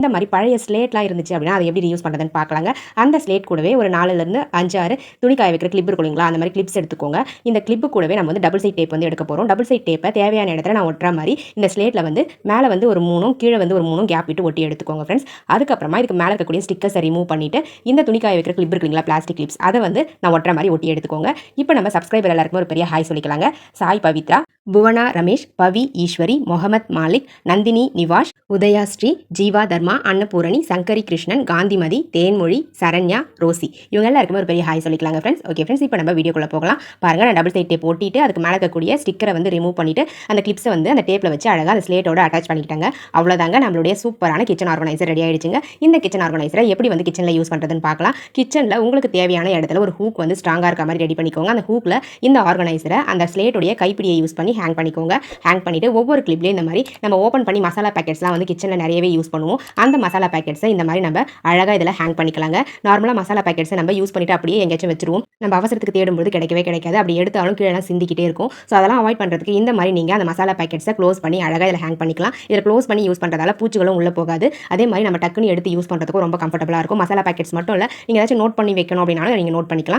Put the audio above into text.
இந்த மாதிரி பழைய ஸ்லேட்லாம் இருந்துச்சு அப்படின்னா அதை எப்படி யூஸ் பண்ணுறதுன்னு பார்க்கலாங்க. அந்த ஸ்லேட் கூடவே ஒரு நாலுலேருந்து அஞ்சு ஆறு துணி காய வைக்கிற கிளிப் இருக்கும் இல்லைங்களா? அந்த மாதிரி கிளிப்ஸ் எடுத்துக்கோங்க. இந்த கிளிப்பு கூடவே நம்ம வந்து டபுள் சைட் டேப் வந்து எடுக்க போகிறோம் டபுள் சைட் டேப்பை தேவையான இடத்துல நான் ஒட்டுற மாதிரி இந்த ஸ்லேட்டில் வந்து மேலே வந்து ஒரு மூணும் கீழே வந்து ஒரு மூணும் கேப் விட்டு ஒட்டி எடுத்துக்கோங்க ஃப்ரெண்ட்ஸ் அதுக்கப்புறமா இதுக்கு மேலே இருக்கக்கூடிய ஸ்டிக்கர்ஸை ரிமூவ் பண்ணிவிட்டு இந்த துணி காய வைக்கிற கிளிப் இருக்குங்களா பிளாஸ்டிக் கிளிப்ஸ் அதை வந்து நான் ஒட்டுற மாதிரி ஒட்டி எடுத்துக்கோங்க. இப்போ நம்ம சப்ஸ்கிரைபர் எல்லாருக்கும் ஒரு பெரிய ஹாய் சொல்லிக்கலாங்க. சாய் பவித்ரா புவனா ரமேஷ் பவி ஈஸ்வரி முகமத் மாலிக் நந்தினி நிவாஷ் உதயா ஸ்ரீ ஜீவா தர்மா அன்னபூரணி சங்கரி கிருஷ்ணன் காந்திமதி தேன்மொழி சரண்யா ரோசி. இவங்க எல்லாருக்குமே ஒரு பெரிய ஹாய் சொல்லிக்கலாங்க ஃப்ரெண்ட்ஸ் ஓகே ஃப்ரெண்ட்ஸ் இப்போ நம்ம வீடியோக்குள்ள போகலாம். பாருங்கள் நான் டபுள் சைட் டேப் அதுக்கு மேலே இருக்கக்கூடிய ஸ்டிக்கரை வந்து ரிமூவ் பண்ணிவிட்டு அந்த கிளிப்ஸை வந்து அந்த டேப்பில் வச்சு அழகாக அந்த ஸ்லேட்டோட அட்டாச் பண்ணிக்கிட்டாங்க. அவ்வளோதாங்க நம்மளுடைய சூப்பரான கிச்சன் ஆர்கனைசர் ரெடி ஆகிடுச்சுங்க இந்த கிச்சன் ஆர்கனைசரை எப்படி வந்து கிச்சனில் யூஸ் பண்ணுறதுன்னு பார்க்கலாம். கிச்சனில் உங்களுக்கு தேவையான இடத்துல ஒரு ஹூக் வந்து ஸ்ட்ராங்காக இருக்க மாதிரி ரெடி பண்ணிக்கோங்க. அந்த ஹூக்கில் இந்த ஆர்கனைசரை அந்த ஸ்லேட்டுடைய கைப்பிடியை யூஸ் பண்ணி ஹேங் பண்ணிக்கோங்க. ஹேங் பண்ணிவிட்டு ஒவ்வொரு கிளிப்லேயும் இந்த மாதிரி நம்ம ஓப்பன் பண்ணி மசாலா பேக்கெட்ஸ்லாம் வந்து கிச்சனில் நிறையவே யூஸ் பண்ணுவோம். அந்த மசாலா பேக்கெட்ஸை இந்த மாதிரி நம்ம அழகாக இதில் ஹேங் பண்ணிக்கலாங்க. நார்மலாக மசாலா பேக்கெட்ஸை நம்ம யூஸ் பண்ணிட்டு அப்படியே எங்கேயாச்சும் வச்சிருவோம். நம்ம அவசரத்துக்கு தேடும்போது கிடைக்கவே கிடைக்காது. அப்படி எடுத்தாலும் கீழே சிந்திக்கிட்டே இருக்கும். ஸோ அதெல்லாம் அவாய்ட் பண்ணுறதுக்கு இந்த மாதிரி நீங்கள் அந்த மசாலா பேக்கெட்ஸை க்ளோஸ் பண்ணி அழகாக இதில் ஹேங் பண்ணிக்கலாம். இதில் க்ளோஸ் பண்ணி யூஸ் பண்ணுறதால பூச்சிகளும் உள்ளே போகாது. அதே மாதிரி நம்ம டக்குன்னு எடுத்து யூஸ் பண்ணுறதுக்கும் ரொம்ப கம்ஃபர்டபுளாக இருக்கும். மசாலா பேக்கெட்ஸ் மட்டும் இல்லை நீங்கள் ஏதாச்சும் நோட் பண்ணி வைக்கணும் அப்படின்னாலும் நீங்கள் நோட் பண்ணிக்கலாம்.